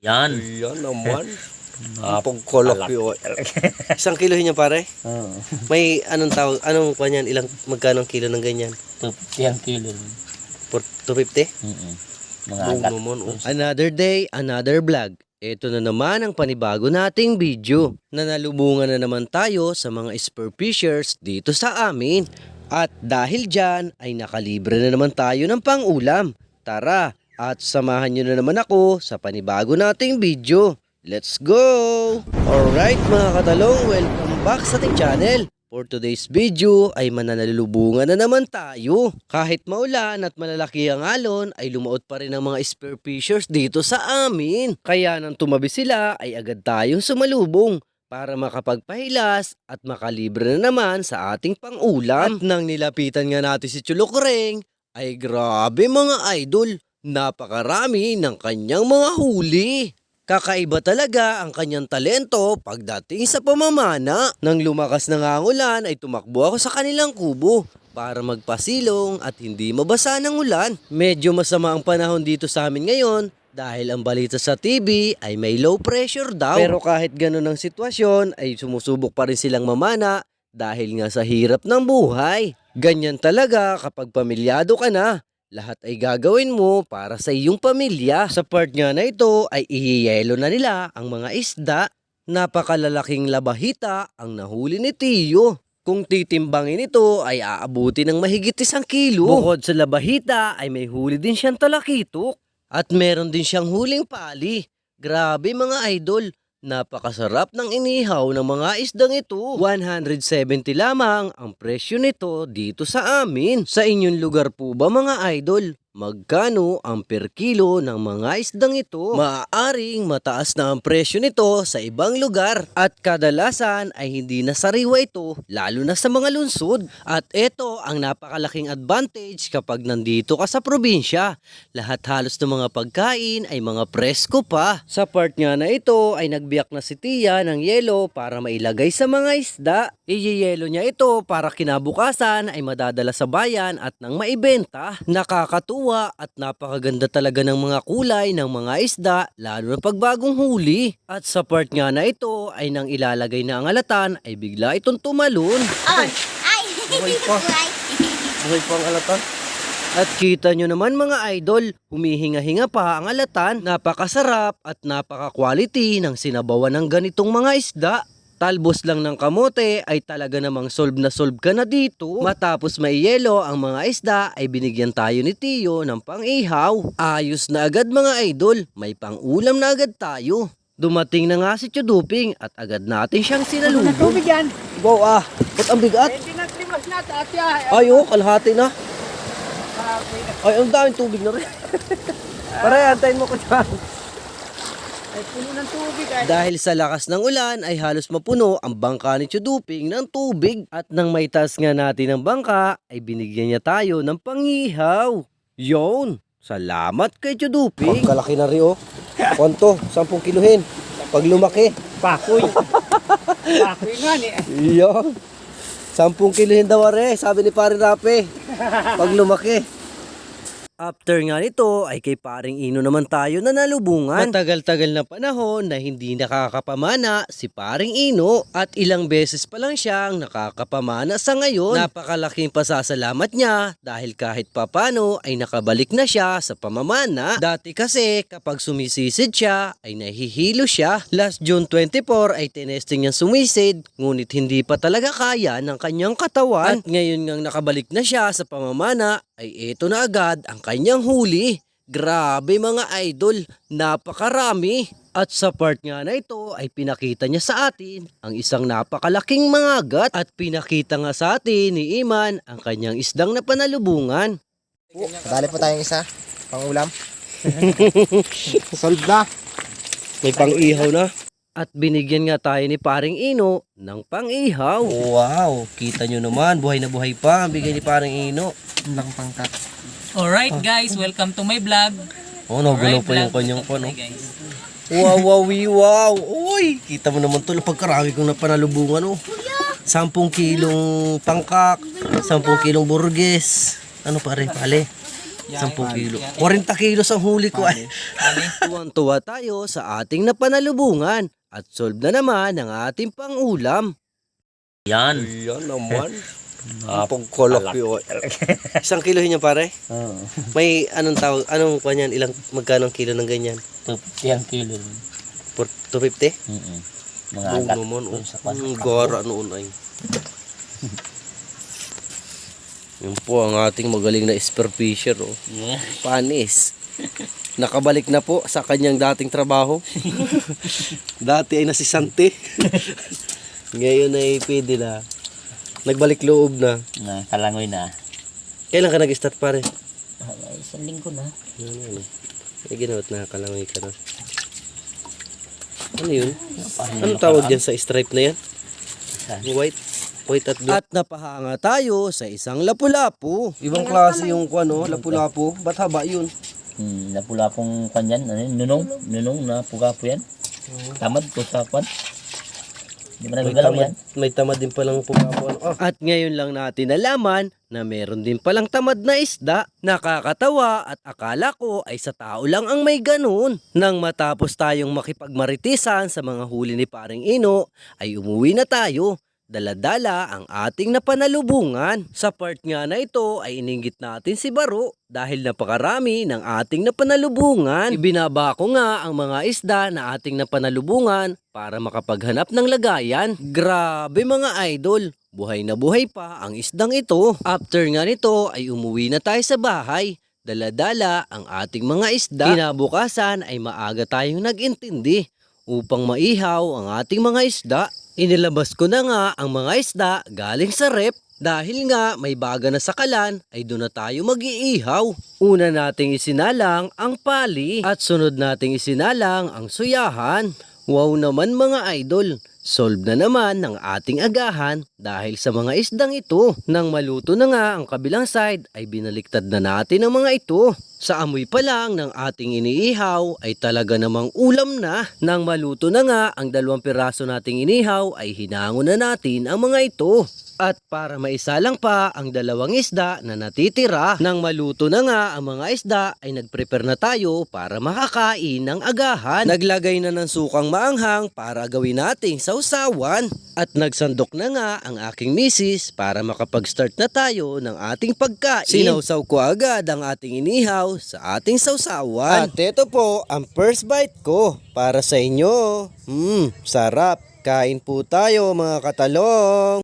Yan. Yan naman. Apong kolok yun. Isang kilo niya pare? Oo. May anong tawag, anong kanyan, ilang, magkano ang kilo ng ganyan? 50 ang kilo. For 250? Mm-mm. Mga Boom agat. naman, oh. Another day, another vlog. Ito na naman ang panibago nating video. Nanalubungan na naman tayo sa mga spear fishers dito sa amin. At dahil dyan ay nakalibre na naman tayo ng pangulam. Tara at samahan nyo na naman ako sa panibago nating video. Let's go! Alright mga katalong, welcome back sa ating channel. For today's video ay mananalubungan na naman tayo. Kahit maulan at malalaki ang alon ay lumuot pa rin ang mga spear fishers dito sa amin. Kaya nang tumabi sila ay agad tayong sumalubong para makapagpahilas at makalibre na naman sa ating pangulam. At nang nilapitan nga natin si Chulukreng ay grabe mga idol. Napakarami ng kanyang mga huli. Kakaiba talaga ang kanyang talento pagdating sa pamamana. Nang lumakas ang ulan ay tumakbo ako sa kanilang kubo para magpasilong at hindi mabasa ng ulan. Medyo masama ang panahon dito sa amin ngayon dahil ang balita sa TV ay may low pressure daw. Pero kahit ganun ang sitwasyon ay sumusubok pa rin silang mamana dahil nga sa hirap ng buhay. Ganyan talaga kapag pamilyado ka na. Lahat ay gagawin mo para sa iyong pamilya. Sa part nga na ito ay ihiyelo na nila ang mga isda. Napakalalaking labahita ang nahuli ni Tiyo. Kung titimbangin ito ay aabuti ng mahigit isang kilo. Bukod sa labahita ay may huli din siyang talakitok. At meron din siyang huling pali. Grabe mga idol. Napakasarap ng inihaw ng mga isdang ito. 170 lamang ang presyo nito dito sa amin. Sa inyong lugar po ba mga idol? Magkano ang per kilo ng mga isdang ito? Maaaring mataas na ang presyo nito sa ibang lugar at kadalasan ay hindi na sariwa ito lalo na sa mga lungsod. At ito ang napakalaking advantage kapag nandito ka sa probinsya. Lahat halos ng mga pagkain ay mga presko pa. Sa part nga na ito ay nagbiyak na si Tia ng yelo para mailagay sa mga isda. Iyeyelo niya ito para kinabukasan ay madadala sa bayan at nang maibenta. Nakakatuwa at napakaganda talaga ng mga kulay ng mga isda lalo na pagbagong huli. At sa part nga na ito ay nang ilalagay na ang alatan ay bigla itong tumalon. Ay! Ay! Buhay pa. Buhay pa ang alatan. At kita nyo naman mga idol, humihinga-hinga pa ang alatan. Napakasarap at napaka-quality ng sinabawan ng ganitong mga isda. Talbos lang ng kamote ay talaga namang solve na solve ka na dito. Matapos may yelo ang mga isda ay binigyan tayo ni Tiyo ng pang-ihaw. Ayos na agad mga idol, may pang-ulam na agad tayo. Dumating na nga si Chuduping at agad natin siyang sinalubong. Tubig yan. Go ah, ba't ang bigat? Eh, tinaglimas na tatya. Ay, oh, kalahati na. Ay, ang daming tubig na rin. Pare, antayin mo ko dyan. Ay, puno ng tubig. Ay. Dahil sa lakas ng ulan ay halos mapuno ang bangka ni Chuduping ng tubig. At nang may taas nga natin ng bangka ay binigyan niya tayo ng pangihaw. Yon, salamat kay Chuduping. kalaki na rin oh. Kwanto, 10 kiluhin. Pag lumaki. Pakoy. Pakoy nga ni. Yon. 10 kiluhin daw are, sabi ni Pare Rape. Pag lumaki. After nga nito ay kay paring Ino naman tayo na nalubungan. Matagal-tagal na panahon na hindi nakakapamana si paring Ino at ilang beses pa lang siyang nakakapamana sa ngayon. Napakalaking pasasalamat niya dahil kahit papano ay nakabalik na siya sa pamamana. Dati kasi kapag sumisisid siya ay nahihilo siya. Last June 24 ay tinesting niyang sumisid ngunit hindi pa talaga kaya ng kanyang katawan. At ngayon ngang nakabalik na siya sa pamamana ay ito na agad ang kanyang huli. Grabe mga idol, napakarami. At sa part nga na ito ay pinakita niya sa atin ang isang napakalaking mga gat at pinakita nga sa atin ni Iman ang kanyang isdang na panalubungan. Dali po tayong isa, pang ulam. Solve na. May pang-ihaw na. At binigyan nga tayo ni paring Ino ng pang-ihaw. Wow, kita nyo naman, buhay na buhay pa ang bigay ni paring Ino. Ang lang pangkat. Alright guys, welcome to my vlog. Oh, nagulo pa yung kanyang Hi, pano. guys. Wow, wow, wee, wow. Uy, kita mo naman to, pagkarami kong napanalubungan, oh. 10 kilong pangkak, 10 kilong burges. Ano pare, pale? 10 kilo. 40 kilos ang huli ko ay. Tuwang-tuwa tayo sa ating napanalubungan at solve na naman ang ating pangulam. Yan. Yan naman. Ah, Ang kolokyo. Isang kilo niya pare? Oo. May anong tawag, anong kanyan, ilang, magkano ang kilo ng ganyan? 250 ang kilo. For 250? Mm Mga Oo agat. naman, oh. Yun. Ang gara noon ay. Yun po ang ating magaling na spearfisher, oh. Yeah. Panis. Nakabalik na po sa kanyang dating trabaho. Dati ay nasisante. Ngayon ay pwede na. Nagbalik loob na. Na, kalangoy na. Kailan ka nag-start pare? Ah, isang linggo na. Ano, ano. Ay, ginawat na kalangoy ka na. Ano yun? Ano tawag dyan sa stripe na yan? Yung white? White at blue. At napahanga tayo sa isang lapu-lapu. Ibang klase yung ano, lapu-lapu. Ba't haba yun? Hmm, napula pong kanyan. Ano yun? Nunong? Nunong na puga po yan. Tamad ko sa kwan. Hindi mo May nagagalaw tamad, yan. may tamad din palang pumapo. Ano? At ngayon lang natin nalaman na meron din palang tamad na isda. Nakakatawa at akala ko ay sa tao lang ang may ganun. Nang matapos tayong makipagmaritisan sa mga huli ni paring Ino, ay umuwi na tayo. Daladala ang ating napanalubungan. Sa part nga na ito ay iningit natin si Baro dahil napakarami ng ating napanalubungan. Ibinaba ko nga ang mga isda na ating napanalubungan para makapaghanap ng lagayan. Grabe mga idol! Buhay na buhay pa ang isdang ito. After nga nito ay umuwi na tayo sa bahay. Daladala ang ating mga isda. Kinabukasan ay maaga tayong nag-intindi upang maihaw ang ating mga isda. Inilabas ko na nga ang mga isda galing sa rep dahil nga may baga na sa kalan ay doon na tayo mag-iihaw. Una nating isinalang ang pali at sunod nating isinalang ang suyahan. Wow naman mga idol! Solve na naman ng ating agahan dahil sa mga isdang ito. Nang maluto na nga ang kabilang side ay binaliktad na natin ang mga ito. Sa amoy pa lang ng ating iniihaw ay talaga namang ulam na. Nang maluto na nga ang dalawang piraso nating inihaw ay hinango na natin ang mga ito. At para maisalang pa ang dalawang isda na natitira, nang maluto na nga ang mga isda ay nagprepare na tayo para makakain ng agahan. Naglagay na ng sukang maanghang para gawin nating sausawan. At nagsandok na nga ang aking misis para makapag-start na tayo ng ating pagkain. Sinausaw ko agad ang ating inihaw sa ating sausawan. At ito po ang first bite ko para sa inyo. Mmm, sarap. Kain po tayo mga katalong.